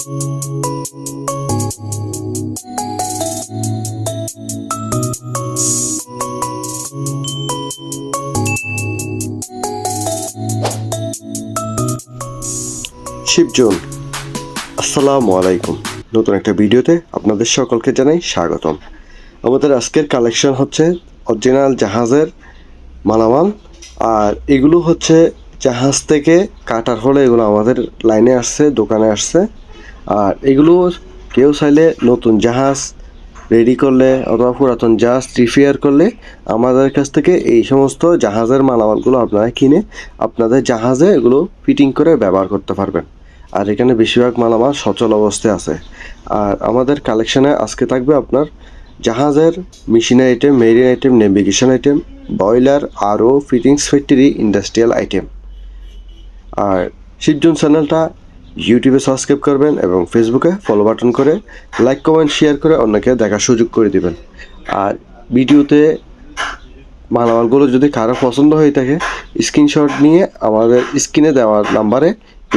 শিবজন, আসসালামু আলাইকুম। নতুন একটা ভিডিওতে আপনাদের সকলকে জানাই স্বাগতম। আমাদের আজকের কালেকশন হচ্ছে অরিজিনাল জাহাজের মালামাল, আর এগুলো হচ্ছে জাহাজ থেকে কাটার হলে এগুলো আমাদের লাইনে আসছে, দোকানে আসছে। আর এগুলো কেউ চাইলে নতুন জাহাজ রেডি করলে অথবা পুরাতন জাহাজ রিপেয়ার করলে আমাদের কাছ থেকে এই সমস্ত জাহাজের মালামালগুলো আপনারা কিনে আপনাদের জাহাজে এগুলো ফিটিং করে ব্যবহার করতে পারবেন। আর এখানে বেশিরভাগ মালামাল সচল অবস্থায় আছে। আর আমাদের কালেকশানে আজকে থাকবে আপনার জাহাজের machine item marine item navigation item boiler আরও ফিটিংস ফ্যাক্টরি ইন্ডাস্ট্রিয়াল আইটেম আর শিবজন চ্যানেলটা ইউটিউবে সাবস্ক্রাইব করবেন এবং ফেসবুকে ফলো বাটন করে লাইক কমেন্ট শেয়ার করে অন্যকে দেখার সুযোগ করে দিবেন। আর ভিডিওতে মালামালগুলো যদি কারও পছন্দ হয়ে থাকে স্ক্রিনশট নিয়ে আমাদের স্ক্রিনে দেওয়া নাম্বারে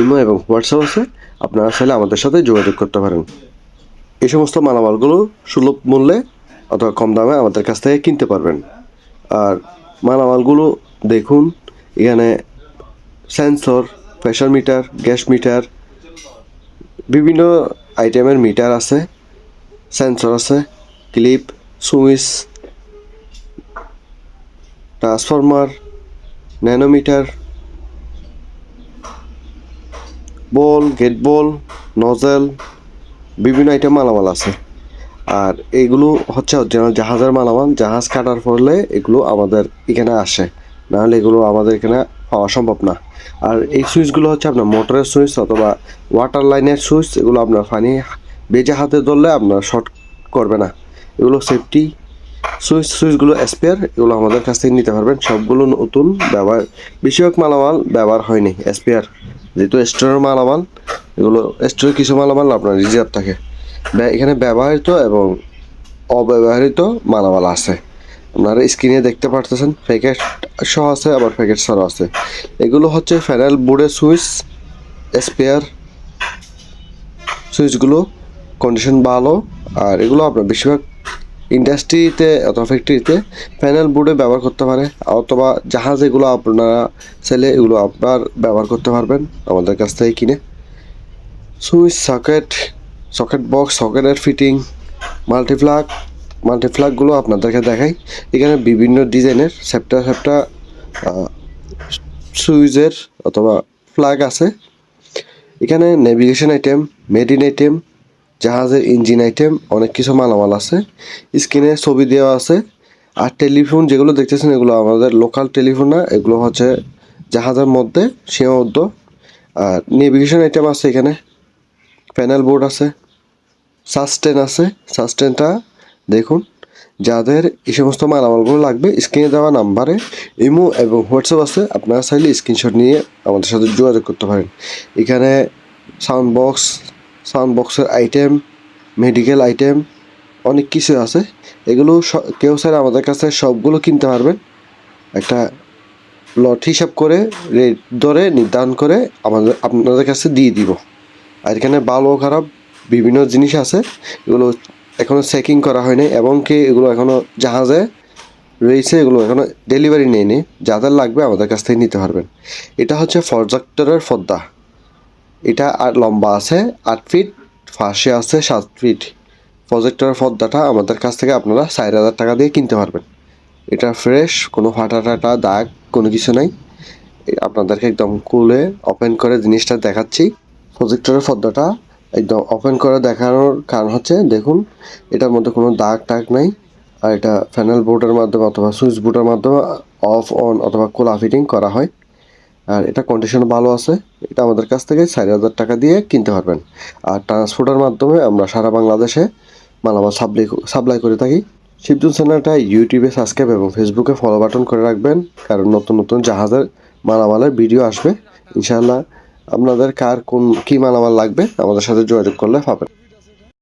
ইমো এবং হোয়াটসঅ্যাপ আছে, আপনারা চাইলে আমাদের সাথে যোগাযোগ করতে পারেন। এই সমস্ত মালামালগুলো সুলভ মূল্যে অথবা কম দামে আমাদের কাছ থেকে কিনতে পারবেন। আর মালামালগুলো দেখুন, এখানে sensor pressure meter gas meter বিভিন্ন আইটেমের মিটার আছে সেন্সর আছে clip switch transformer nanometer ball gate ball nozzle বিভিন্ন আইটেম মালামাল আছে। আর এগুলো হচ্ছে অরিজিনাল জাহাজের মালামাল, জাহাজ কাটার ফলে এগুলো আমাদের এখানে আসে। নাহলে এগুলো আমাদের এখানে পাওয়া সম্ভব না। আর এই সুইচগুলো হচ্ছে আপনার মোটরের সুইচ অথবা ওয়াটার লাইনের সুইচ, এগুলো আপনার পানি বেজে হাতে ধরলে আপনার শর্ট করবে না। এগুলো সেফটি সুইচ সুইচগুলো স্পেয়ার এগুলো আমাদের কাছ থেকে নিতে পারবেন। সবগুলো নতুন ব্যবহার, বেশিরভাগ মালামাল ব্যবহার হয়নি স্পেয়ার যেহেতু স্টোরের মালামাল, এগুলো স্টোরের কিছু মালামাল আপনার রিজার্ভ থাকে। এখানে ব্যবহৃত এবং অব্যবহৃত মালামাল আছে। আপনারা স্ক্রিনে দেখতে পারতেছেন প্যাকেট সহ আছে, আবার প্যাকেট ছাড়াও আছে। এগুলো হচ্ছে ফ্যানেল বোর্ডের সুইচ স্পেয়ার সুইচগুলো কন্ডিশন ভালো, আর এগুলো আপনার বেশিরভাগ ইন্ডাস্ট্রিতে অথবা ফ্যাক্টরিতে প্যানেল বোর্ডে ব্যবহার করতে পারে, অথবা জাহাজ এগুলো আপনারা চাইলে এগুলো আপনার ব্যবহার করতে পারবেন আমাদের কাছ থেকে কিনে। সুইচ সকেট সকেট বক্স সকেটের ফিটিং মাল্টিপ্লাগ মাল্টিপ্লাগগুলো আপনাদেরকে দেখাই। এখানে বিভিন্ন ডিজাইনের সেপ্টা সেপ্টা সুইচের অথবা প্লাগ আছে। এখানে নেভিগেশন আইটেম মেডিন আইটেম জাহাজের ইঞ্জিন আইটেম অনেক কিছু মালামাল আছে। স্ক্রিনে ছবি দেওয়া আছে। আর টেলিফোন যেগুলো দেখতেছেন, এগুলো আমাদের লোকাল টেলিফোন না, এগুলো হচ্ছে জাহাজের মধ্যে, সীমাবদ্ধ। আর নেভিগেশন আইটেম আছে এখানে। প্যানেল বোর্ড আছে। সাস্টেন আছে। সাস্টেনটা দেখুন, যাদের এই সমস্ত মালামালগুলো লাগবে, স্ক্রিনে দেওয়া নাম্বারে ইমো এবং হোয়াটসঅ্যাপ আছে, আপনারা চাইলে স্ক্রিনশট নিয়ে আমাদের সাথে যোগাযোগ করতে পারেন। এখানে সাউন্ড বক্স, সাউন্ড বক্সের আইটেম, মেডিকেল আইটেম, অনেক কিছু আছে। এগুলো কেউ স্যার আমাদের কাছে সবগুলো কিনতে পারবেন। একটা লট হিসাব করে রেট ধরে নির্ধারণ করে আমাদের, আপনাদের কাছে দিয়ে দিব। আর এখানে ভালো খারাপ বিভিন্ন জিনিস আছে। এগুলো এখনও চেকিং করা হয়নি এবং কি এগুলো এখনও জাহাজে রয়েছে, এগুলো এখনও ডেলিভারি নেয়নি। যাদের লাগবে আমাদের কাছ থেকে নিতে পারবেন। এটা হচ্ছে প্রজেক্টরের পর্দা। এটা আর লম্বা আছে, আট ফিট ফাঁসে আছে সাত ফিট প্রজেক্টরের পর্দাটা আমাদের কাছ থেকে আপনারা চার হাজার টাকা দিয়ে কিনতে পারবেন। এটা ফ্রেশ কোনো ফাটা টাটা, দাগ, কোনো কিছু নাই। আপনাদেরকে একদম কুলে ওপেন করে জিনিসটা দেখাচ্ছি। প্রজেক্টরের পর্দাটা একদম ওপেন করে দেখানোর কারণ হচ্ছে, দেখুন, এটার মধ্যে কোনো দাগ টাগ নাই, আর এটা প্যানেল বোর্ডের মাধ্যমে অথবা সুইচ বোর্ডের মাধ্যমে অফ অন অথবা কোলা ফিটিং করা হয়। আর এটা কন্ডিশন ভালো আছে, এটা আমাদের কাছ থেকে চার হাজার টাকা দিয়ে কিনতে পারবেন। আর ট্রান্সপোর্টের মাধ্যমে আমরা সারা বাংলাদেশে মালামাল সাপ্লাই সাপ্লাই করে থাকি। শিবজুন চ্যানেলটা ইউটিউবে সাবস্ক্রাইব এবং ফেসবুকে ফলো বাটন করে রাখবেন, কারণ নতুন নতুন জাহাজের মালামালের ভিডিও আসবে। ইনশাআল্লাহ আপনাদের কার কোন কী মালামাল লাগবে? আমাদের সাথে যোগাযোগ করলে পাবেন